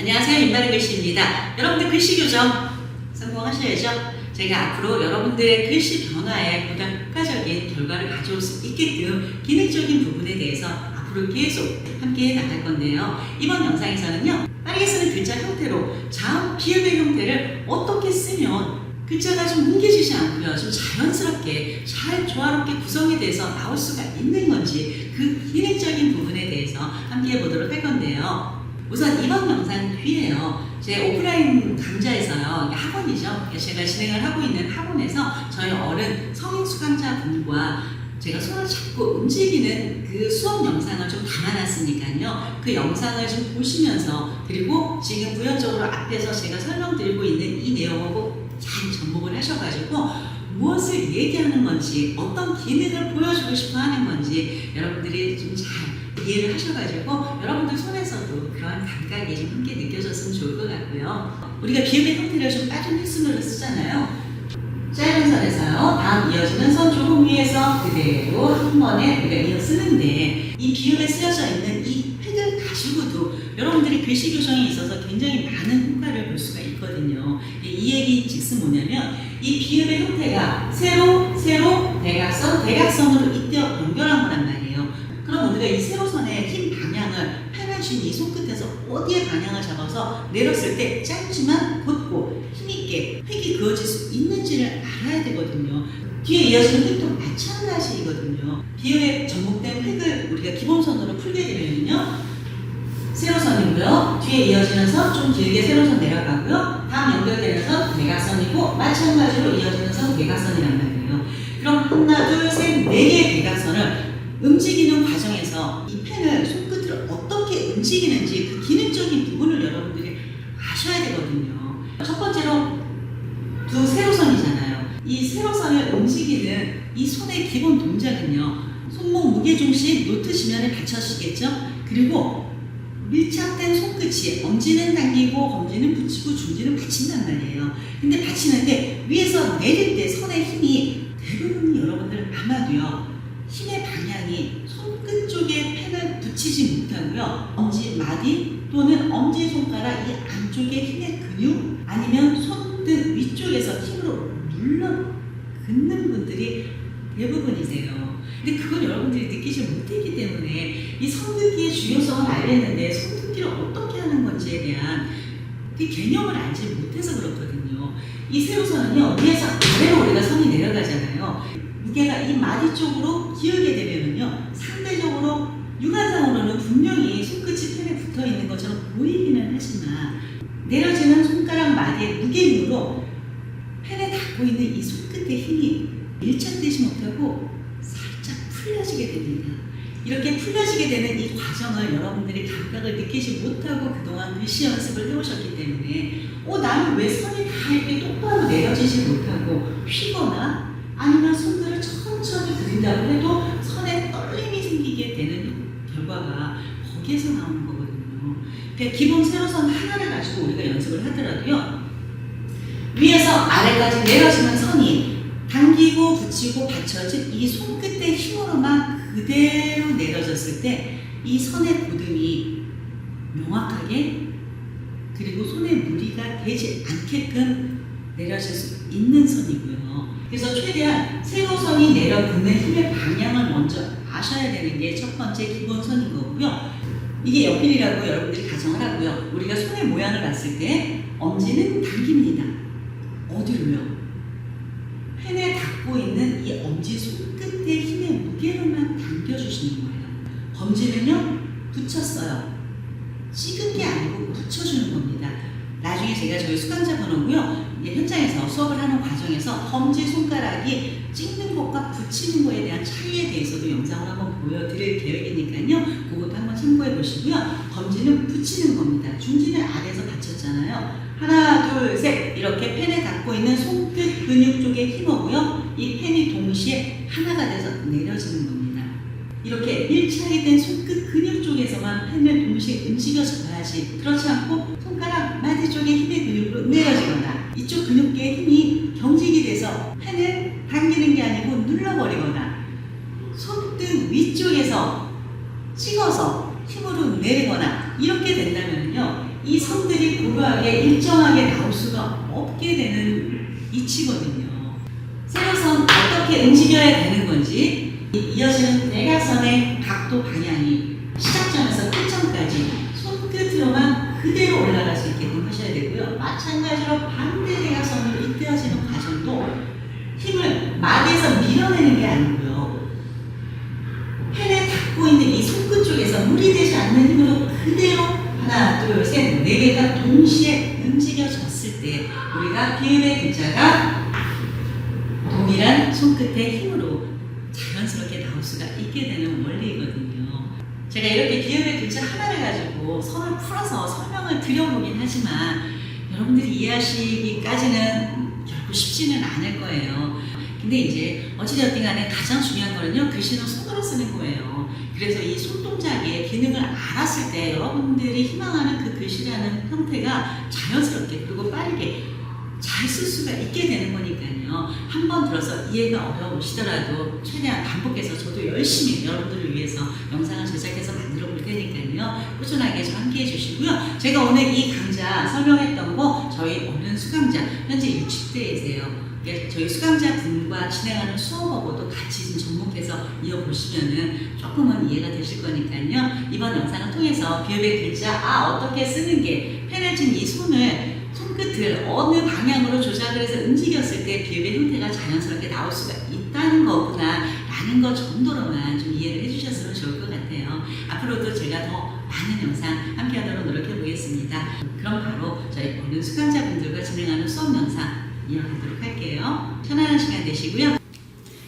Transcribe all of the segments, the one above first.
안녕하세요. 인바의 글씨입니다. 여러분들 글씨 교정 성공하셔야죠. 제가 앞으로 여러분들의 글씨 변화에 보다 효과적인 결과를 가져올 수 있게끔 기능적인 부분에 대해서 앞으로 계속 함께 나갈 건데요. 이번 영상에서는요. 빠르게 쓰는 글자 형태로 자음, 비읍의 형태를 어떻게 쓰면 글자가 좀 뭉개지지 않고요. 좀 자연스럽게 잘 조화롭게 구성이 돼서 나올 수가 있는 건지 그 기능적인 부분에 대해서 함께 해보도록 할 건데요. 우선 이번 영상 뒤에요. 제 오프라인 강좌에서요. 학원이죠. 제가 진행을 하고 있는 학원에서 저희 어른 성인 수강자 분과 제가 손을 잡고 움직이는 그 수업 영상을 좀 담아놨으니까요. 그 영상을 좀 보시면서 그리고 지금 부연적으로 앞에서 제가 설명드리고 있는 이 내용하고 잘 접목을 하셔가지고 무엇을 얘기하는 건지 어떤 기능을 보여주고 싶어 하는 건지 여러분들이 좀 잘 이해를 하셔가지고 여러분들 손에서도 그러한 감각이 좀 함께 느껴졌으면 좋을 것 같고요. 우리가 비읍의 형태를 좀 빠른 횟수로 쓰잖아요. 짧은 선에서요. 다음 이어지는 선 조금 위에서 그대로 한 번에 우리가 이어 쓰는데 이 비읍에 쓰여져 있는 이 획을 가지고도 여러분들이 글씨 교정에 있어서 굉장히 많은 효과를 볼 수가 있거든요. 이 얘기 즉슨 뭐냐면 이 비읍의 형태가 세로, 세로, 대각선, 대각선으로 이때 연결한 거란 말이에요. 그럼 우리가 이힘 쥔이 손끝에서 어디에 방향을 잡아서 내렸을 때 짧지만 곧고 힘있게 획이 그어질 수 있는지를 알아야 되거든요. 뒤에 이어지는 획도 마찬가지이거든요. 비읍에 접목된 획을 우리가 기본선으로 풀게 되면요. 세로선이고요. 뒤에 이어지는 선 좀 길게 세로선 내려가고요. 다음 연결되는 선 대각선이고 마찬가지로 이어지는 선 대각선이란 말이에요. 그럼 하나, 둘, 셋, 네 개의 대각선을 움직이는 과정에서 이 펜을 손끝으로 어떻게 움직이는지 그 기능적인 부분을 여러분들이 아셔야 되거든요. 첫 번째로 두 세로선이잖아요. 이 세로선을 움직이는 이 손의 기본 동작은요. 손목 무게 중심 노트 지면에 받쳐지겠죠? 그리고 밀착된 손끝이 엄지는 당기고 검지는 붙이고 중지는 받친단 말이에요. 근데 받치는데 위에서 내릴 때 손의 힘이 대부분이 여러분들 아마도요. 힘의 방향이 손끝 쪽에 펜을 붙이지 못하고요. 엄지 마디 또는 엄지 손가락 이 안쪽에 힘의 근육 아니면 손등 위쪽에서 힘으로 눌러 긋는 분들이 대부분이세요. 근데 그걸 여러분들이 느끼지 못했기 때문에 이 손듣기의 중요성을 알겠는데 손듣기를 어떻게 하는 건지에 대한 그 개념을 알지 못해서 그렇거든요. 이 세로선은요 위에서 아래로 우리가 선이 내려가잖아요. 무게가 이 마디 쪽으로 기울게 되면은요 상대적으로 육안상으로는 분명히 손끝이 펜에 붙어 있는 것처럼 보이기는 하지만 내려지는 손가락 마디의 무게력으로 펜에 닿고 있는 이 손끝의 힘이 밀착되지 못하고 살짝 풀려지게 됩니다. 이렇게 풀려지게 되는 이 과정을 여러분들이 감각을 느끼지 못하고 그동안 글씨 연습을 해오셨기 때문에 어 나는 왜 선이 다 이렇게 똑바로 내려지지 못하고 휘거나 아니면 손들을 들인다고 해도 선에 떨림이 생기게 되는 결과가 거기에서 나오는 거거든요. 그러니까 기본 세로선 하나를 가지고 우리가 연습을 하더라도요. 위에서 아래까지 내려지는 선이 당기고 붙이고 받쳐진 이 손끝의 힘으로만 그대로 내려졌을 때 이 선의 고듬이 명확하게 그리고 손에 무리가 되지 않게끔 내려질 수 있는 선이고요. 그래서 최대한 세로선이 내려붙는 힘의 방향을 먼저 아셔야 되는 게 첫 번째 기본선인 거고요. 이게 옆필이라고 여러분들이 가정을 하고요. 우리가 손의 모양을 봤을 때 엄지는 당깁니다. 어디로요? 펜에 닿고 있는 이 엄지 손끝의 힘의 무게로만 당겨주시는 거예요. 검지는요, 붙였어요. 찍은 게 아니고 붙여주는 겁니다. 나중에 제가 저희 수강자 번호고요. 이제 현장에서 수업을 하는 과정에서 검지 손가락이 찍는 것과 붙이는 것에 대한 차이에 대해서도 영상을 한번 보여드릴 계획이니까요. 그것도 한번 참고해 보시고요. 검지는 붙이는 겁니다. 중지는 아래에서 받쳤잖아요. 하나, 둘, 셋 이렇게 펜에 닿고 있는 손끝 근육 쪽에 힘어고요. 이 펜이 동시에 하나가 돼서 내려지는 겁니다. 이렇게 밀착이 된 손끝 근육 쪽에서만 펜을 동시에 움직여줘야지 그렇지 않고 손가락 마디 쪽의 힘의 근육으로 내려지거나 이쪽 근육계의 힘이 경직이 돼서 펜을 당기는 게 아니고 눌러버리거나 손등 위쪽에서 찍어서 힘으로 내리거나 이렇게 된다면요 이 선들이 고루하게 일정하게 나올 수가 없게 되는 위치거든요. 세로선 어떻게 움직여야 되는 건지 이- 이어지는 대각선의 각도 방향이 시작점에서 끝점까지 손끝으로만 그대로 올라갈 수 있게끔 하셔야 되고요. 마찬가지로 반대 대각선으로 이끌어지는 과정도 힘을 마디에서 밀어내는 게 아니고요. 펜에 닿고 있는 이 손끝 쪽에서 무리되지 않는 힘으로 그대로 하나, 둘, 셋, 네 개가 동시에 움직여졌을 때 우리가 비읍의 글자가 동일한 손끝의 힘으로 수가 있게 되는 원리이거든요. 제가 이렇게 비읍의 글자 하나를 가지고 선을 풀어서 설명을 드려보긴 하지만 여러분들이 이해하시기까지는 결코 쉽지는 않을 거예요. 근데 이제 어찌되었든 간에 가장 중요한 거는요, 글씨는 손으로 쓰는 거예요. 그래서 이 손동작의 기능을 알았을 때 여러분들이 희망하는 그 글씨라는 형태가 자연스럽게 그리고 빠르게 잘 쓸 수가 있게 되는 거니까요. 한 번 들어서 이해가 어려우시더라도 최대한 반복해서 저도 열심히 여러분들을 위해서 영상을 제작해서 만들어 볼 테니까요. 꾸준하게 좀 함께 해주시고요. 제가 오늘 이 강좌 설명했던 거 저희 어른 수강자 현재 60대이세요. 저희 수강자 분과 진행하는 수업하고도 같이 좀 접목해서 이어보시면은 조금은 이해가 되실 거니까요. 이번 영상을 통해서 비읍의 글자 아 어떻게 쓰는 게쥔이 손을 손 끝을 어느 방향으로 조작을 해서 움직였을 때 비읍의 형태가 자연스럽게 나올 수가 있다는 거구나 라는 것 정도로만 좀 이해를 해주셨으면 좋을 것 같아요. 앞으로도 제가 더 많은 영상 함께 하도록 노력해 보겠습니다. 그럼 바로 저희 어느 수강자분들과 진행하는 수업 영상 이어가도록 할게요. 편안한 시간 되시고요.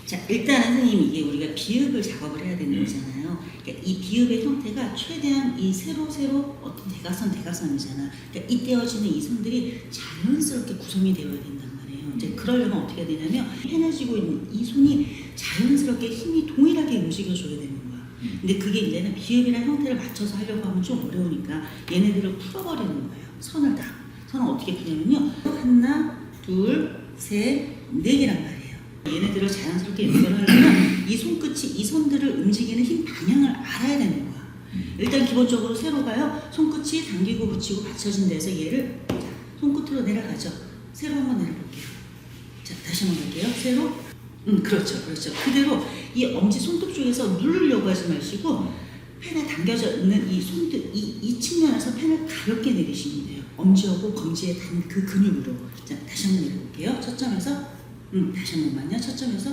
자, 일단은 선생님 이게 우리가 비읍을 작업을 해야 되는 거잖아요. 그러니까 이 비읍의 형태가 최대한 이 세로 세로 어떤 대각선 대각선이잖아. 그러니까 이 떼어지는 이 선들이 자연스럽게 구성이 되어야 된단 말이에요. 이제 그러려면 어떻게 해야 되냐면 해내지고 있는 이 손이 자연스럽게 힘이 동일하게 움직여줘야 되는 거야. 근데 그게 이제는 비읍이라는 형태를 맞춰서 하려고 하면 좀 어려우니까 얘네들을 풀어버리는 거예요. 선을 다. 선을 어떻게 푸냐면요. 하나, 둘, 셋, 네 개란 말이에요. 얘네들을 자연스럽게 연결하려면 이 손끝이 이 손들을 움직이는 힘 방향을 알아야 되는 거야. 일단 기본적으로 세로가요. 손끝이 당기고 붙이고 받쳐진 데서 얘를 자, 손끝으로 내려가죠. 세로 한번 내려볼게요. 자, 다시 한번 볼게요. 세로. 음, 그렇죠. 그렇죠. 그대로 이 엄지 손톱 쪽에서 누르려고 하지 마시고 펜에 당겨져 있는 이 손등 이, 이 측면에서 펜을 가볍게 내리시면 돼요. 엄지하고 검지에 닿는 그 근육으로. 자, 다시 한번 내려볼게요. 첫 점에서 음, 다시 한 번만요. 첫 점에서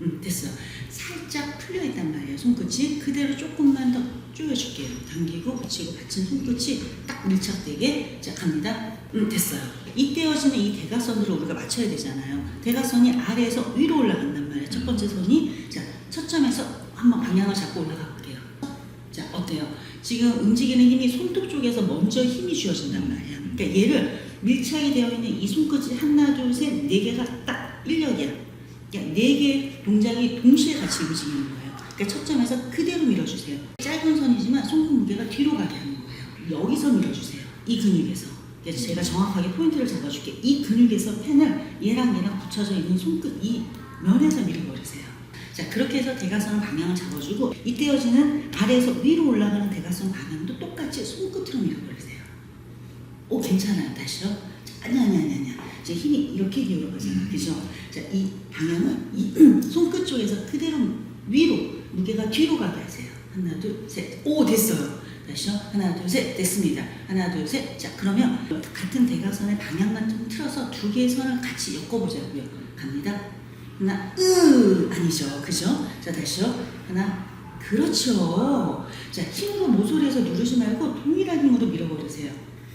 음, 됐어요. 살짝 풀려 있단 말이에요. 손끝이 그대로 조금만 더 조여줄게요. 당기고 붙이고 받친 손끝이 딱 밀착되게 자 갑니다. 음, 됐어요. 이 떼어지는 이 대각선으로 우리가 맞춰야 되잖아요. 대각선이 아래에서 위로 올라간단 말이에요. 첫 번째 선이 자 첫 점에서 한번 방향을 잡고 올라가 볼게요. 자 어때요? 지금 움직이는 힘이 손톱 쪽에서 먼저 힘이 주어진단 말이야. 그러니까 얘를 밀착이 되어 있는 이 손끝이 하나 둘 셋 네 개가 딱 인력이야. 그러니까 네개 동작이 동시에 같이 움직이는 거예요. 그러니까 첫 점에서 그대로 밀어주세요. 짧은 선이지만 손끝 무게가 뒤로 가게 하는 거예요. 여기서 밀어주세요. 이 근육에서. 그래서 제가 정확하게 포인트를 잡아줄게. 이 근육에서 펜을 얘랑 얘랑 붙여져 있는 손끝 이 면에서 밀어버리세요. 자 그렇게 해서 대각선 방향을 잡아주고 이 떼어지는 아래에서 위로 올라가는 대각선 방향도 똑같이 손끝으로 밀어버리세요. 오 괜찮아요. 다시요. 자, 아니 아니 아니 아니. 이제 힘이 이렇게 기울어 가잖아. 그죠? 자 이 방향은 이 손끝 쪽에서 그대로 위로 무게가 뒤로 가게 하세요. 하나 둘 셋. 오 됐어요. 다시요. 하나 둘 셋 됐습니다. 하나 둘 셋. 자 그러면 같은 대각선의 방향만 좀 틀어서 두 개의 선을 같이 엮어보자고요. 갑니다. 하나 으 아니죠. 그죠? 자 다시요. 하나 그렇죠. 자 힘으로 모서리에서 누르지 말고 동일한 힘으로 밀어버리세요.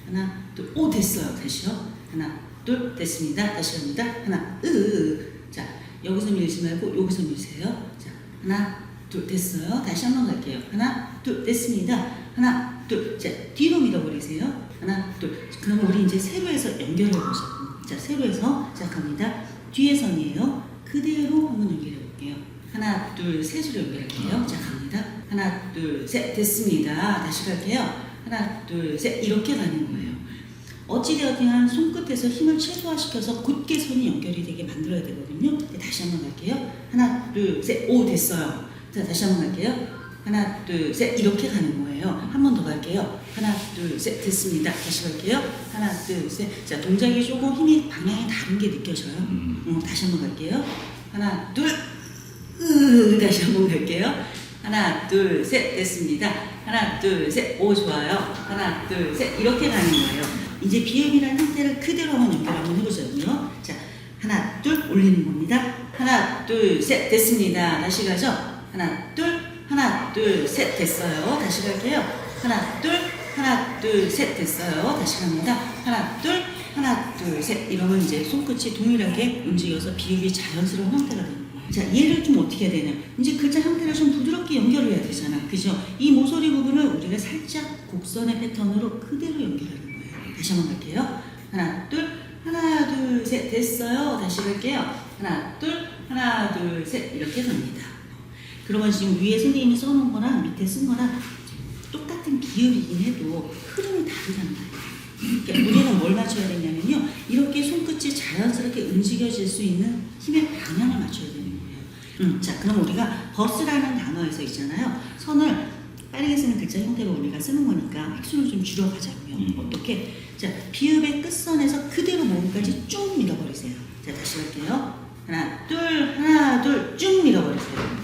하나 둘 오 됐어요. 다시요. 하나 둘 됐습니다. 다시 합니다. 하나 으. 자 여기서 밀지 말고 여기서 밀세요. 자 하나 둘 됐어요. 다시 한 번 갈게요. 하나 둘 됐습니다. 하나 둘 자 뒤로 밀어버리세요. 하나 둘 그럼 우리 이제 세로에서 연결해 보자. 자 세로에서 시작합니다. 뒤에 선이에요. 그대로 한번 연결해 볼게요. 하나 둘 셋으로 연결할게요. 자 갑니다. 하나 둘 셋 됐습니다. 다시 갈게요. 하나 둘 셋 이렇게 가는 거예요. 어찌되었든 손끝에서 힘을 최소화시켜서 굳게 손이 연결이 되게 만들어야 되거든요. 네, 다시 한번 갈게요. 하나, 둘, 셋. 오, 됐어요. 자, 다시 한번 갈게요. 하나, 둘, 셋. 이렇게 가는 거예요. 한 번 더 갈게요. 하나, 둘, 셋. 됐습니다. 다시 갈게요. 하나, 둘, 셋. 자, 동작이 조금 힘이 방향이 다른 게 느껴져요. 음. 음, 다시 한번 갈게요. 하나, 둘, 으, 다시 한번 갈게요. 하나, 둘, 셋. 됐습니다. 하나, 둘, 셋. 오, 좋아요. 하나, 둘, 셋. 이렇게 가는 거예요. 이제 비읍이라는 형태를 그대로 한번 연결 한번 해보자고요. 자, 하나, 둘, 올리는 겁니다. 하나, 둘, 셋. 됐습니다. 다시 가죠. 하나, 둘, 하나, 둘, 셋. 됐어요. 다시 갈게요. 하나, 둘, 하나, 둘, 셋. 됐어요. 다시 갑니다. 하나, 둘, 하나, 둘, 셋. 이러면 이제 손끝이 동일하게 움직여서 비읍이 자연스러운 형태가 거예요. 자, 얘를 좀 어떻게 해야 되냐. 이제 글자 형태를 좀 부드럽게 연결을 해야 되잖아. 그죠? 이 모서리 부분을 우리가 살짝 곡선의 패턴으로 그대로 연결하는. 다시 한번 갈게요. 하나, 둘, 하나, 둘, 셋. 됐어요. 다시 갈게요. 하나, 둘, 하나, 둘, 셋. 이렇게 갑니다. 그러면 지금 위에 선생님이 써놓은 거랑 밑에 쓴 거랑 똑같은 비율이긴 해도 흐름이 다르단 말이에요. 그러니까 우리는 뭘 맞춰야 되냐면요. 이렇게 손끝이 자연스럽게 움직여질 수 있는 힘의 방향을 맞춰야 되는 거예요. 음, 자, 그럼 우리가 버스라는 단어에서 있잖아요. 선을 빠르게 쓰는 글자 형태로 우리가 쓰는 거니까 획수를 좀 줄여가자고요. 음. 어떻게? 자, 비읍의 끝선에서 그대로 몸까지 쭉 밀어버리세요. 자, 다시 할게요. 하나, 둘, 하나, 둘, 쭉 밀어버리세요.